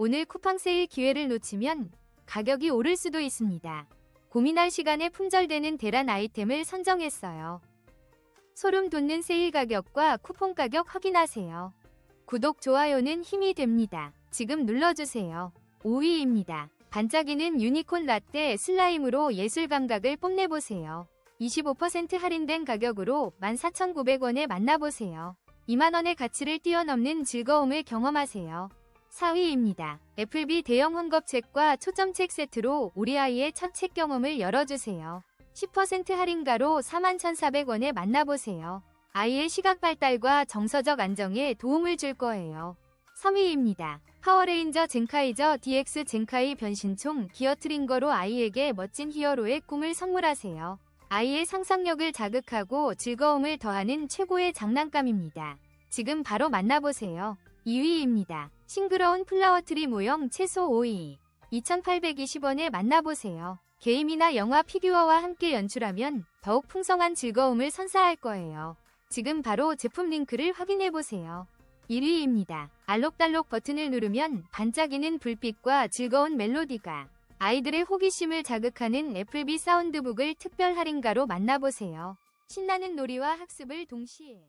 오늘 쿠팡 세일 기회를 놓치면 가격이 오를 수도 있습니다. 고민할 시간에 품절되는 대란 아이템을 선정했어요. 소름 돋는 세일 가격과 쿠폰 가격 확인하세요. 구독, 좋아요는 힘이 됩니다. 지금 눌러주세요. 5위입니다. 반짝이는 유니콘 라떼 슬라임으로 예술 감각을 뽐내보세요. 25% 할인된 가격으로 14,900원에 만나보세요. 2만원의 가치를 뛰어넘는 즐거움을 경험하세요. 4위입니다. 애플비 대형 헝겊책과 초점책 세트로 우리 아이의 첫 책 경험을 열어주세요. 10% 할인가로 41,400원에 만나보세요. 아이의 시각 발달과 정서적 안정에 도움을 줄 거예요. 3위입니다. 파워레인저 젠카이저 DX 젠카이 변신총 기어 트링거로 아이에게 멋진 히어로의 꿈을 선물하세요. 아이의 상상력을 자극하고 즐거움을 더하는 최고의 장난감입니다. 지금 바로 만나보세요. 2위입니다. 싱그러운 플라워트리 모형 채소 5위. 2,820원에 만나보세요. 게임이나 영화 피규어와 함께 연출하면 더욱 풍성한 즐거움을 선사할 거예요. 지금 바로 제품 링크를 확인해보세요. 1위입니다. 알록달록 버튼을 누르면 반짝이는 불빛과 즐거운 멜로디가 아이들의 호기심을 자극하는 애플비 사운드북을 특별 할인가로 만나보세요. 신나는 놀이와 학습을 동시에